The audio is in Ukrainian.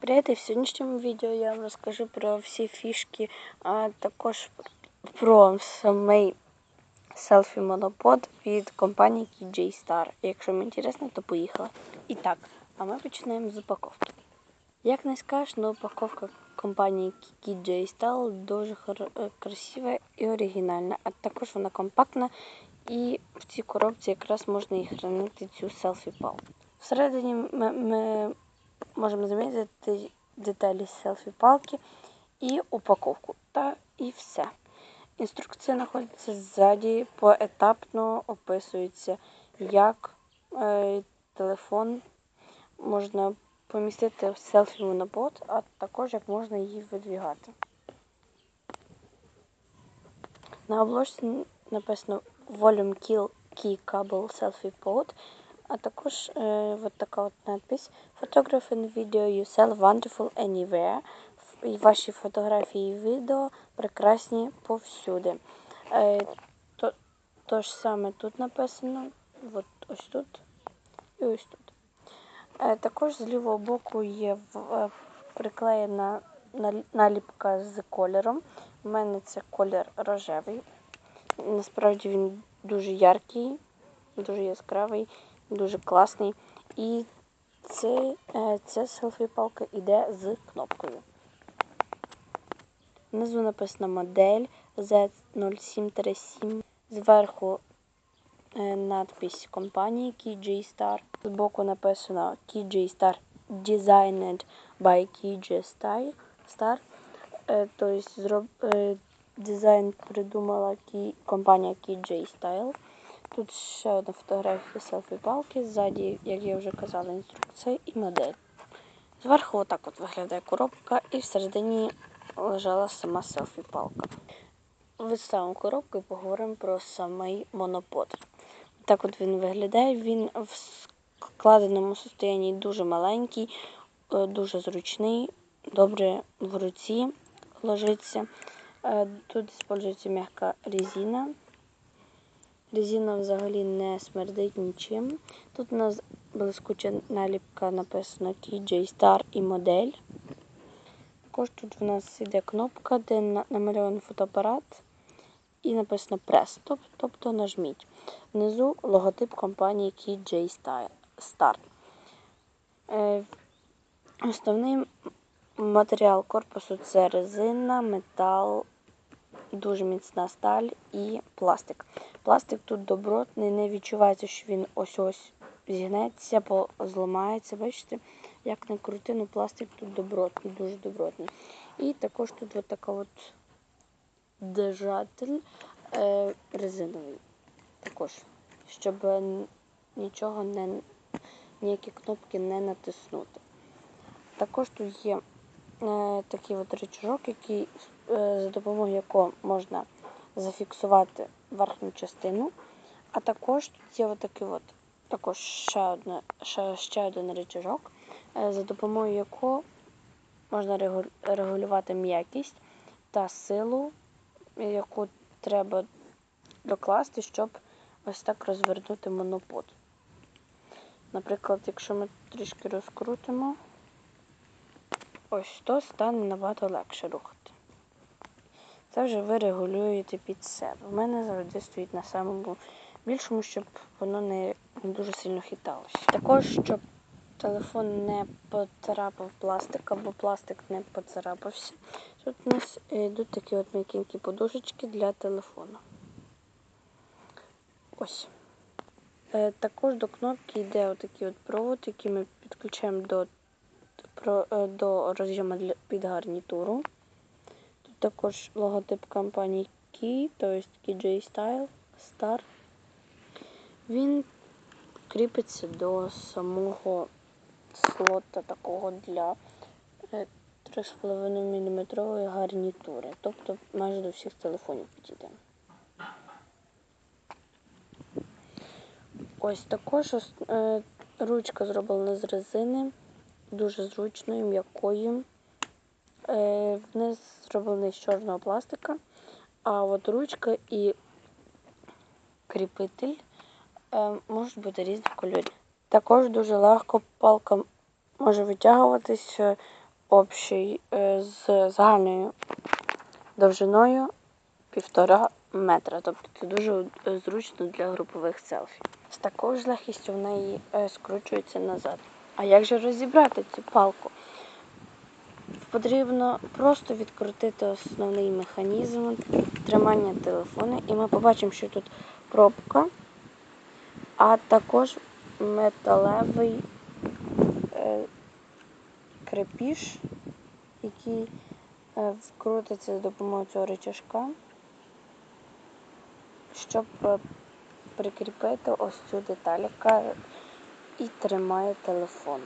Привіт! І в сьогоднішньому відео я вам розкажу про всі фішки, а також про самий селфі монопод від компанії KJ Star. Якщо вам інтересно, то поїхали. І так, а ми починаємо з упаковки. Як не скажеш, але упаковка компанії KJ Star дуже красива і оригінальна, а також вона компактна і в цій коробці якраз можна і хранити цю селфі палку. Всередині ми, ми можемо замітити деталі селфі-палки і упаковку. Та і все. Інструкція знаходиться ззаді, поетапно описується, як е, телефон можна помістити в селфі монопод, а також як можна її видвігати. На обложці написано Volume Key Cable Selfie Pod, а також е, от така от надпись Photograph and video you sell wonderful anywhere. І ваші фотографії і відео прекрасні повсюди. Е, то, то ж саме тут написано, от ось тут і ось тут. Е, також з лівого боку є в, е, приклеєна наліпка з кольором. У мене це колір рожевий. Насправді він дуже яркий, дуже яскравий, дуже класний. І це, е, ця селфі-палка йде з кнопкою. Внизу написана модель Z0737. Зверху е, надпись компанії KJ Star. Збоку написано KJ Star Designed by KJ Star. Тобто дизайн придумала компанія KJ Style. Тут ще одна фотографія селфі-палки. Ззаді, як я вже казала, інструкція і модель. Зверху отак от виглядає коробка і всередині лежала сама селфі-палка. Відставимо коробку і поговоримо про самий монопод. Так от він виглядає. Він в складеному состоянні дуже маленький, е, дуже зручний, добре в руці ложиться. Е, тут використовується м'яка резина. Резина взагалі не смердить нічим. Тут у нас блискуча наліпка написано KJ Star і модель. Також тут у нас йде кнопка, де намальований фотоапарат і написано Press, тобто нажміть. Внизу логотип компанії KJ Star. Е, основний матеріал корпусу це резина, метал, дуже міцна сталь і пластик. Пластик тут добротний, не відчувається, що він ось ось зігнеться, зламається. Бачите, як не крути, ну пластик тут добротний, дуже добротний. І також тут от така от держатель е, резиновий. Також, щоб нічого не, ніякі кнопки не натиснути. Також тут є е, такий от рычажок, який, е, за допомогою якого можна зафіксувати верхню частину. А також тут є отакий от, також ще, одне, ще, ще один рычажок, е, за допомогою якого можна регулювати м'якість та силу, яку треба докласти, щоб ось так розвернути монопод. Наприклад, якщо ми трішки розкрутимо, ось то стане набагато легше рухати. Це вже ви регулюєте під себе. У мене завжди стоїть на самому більшому, щоб воно не дуже сильно хиталося. Також, щоб телефон не поцарапав пластик, або пластик не поцарапався. Тут у нас йдуть такі от м'якенькі подушечки для телефону. Ось. Е, також до кнопки йде отакий от провод, який ми підключаємо до е, до роз'єму під гарнітуру. Тут також логотип компанії Key, тобто KJ Style Star. Він кріпиться до самого слота такого для 3,5 мм гарнітури. Тобто майже до всіх телефонів підійде. Ось також е, ручка зроблена з резини, дуже зручною, м'якою. Е, Вниз зроблений з чорного пластика, а от ручка і кріпитель е, можуть бути різних кольорів. Також дуже легко палка може витягуватися общий е, з загальною довжиною півтора метра. Тобто це дуже зручно для групових селфі. З такою ж легкістю в неї скручується назад. А як же розібрати цю палку? Потрібно просто відкрутити основний механізм тримання телефону, і ми побачимо, що тут пробка, а також металевий е, крепіж, який е, вкрутиться за допомогою цього рычажка, щоб е, прикріпити ось цю деталь, яка і тримає телефон.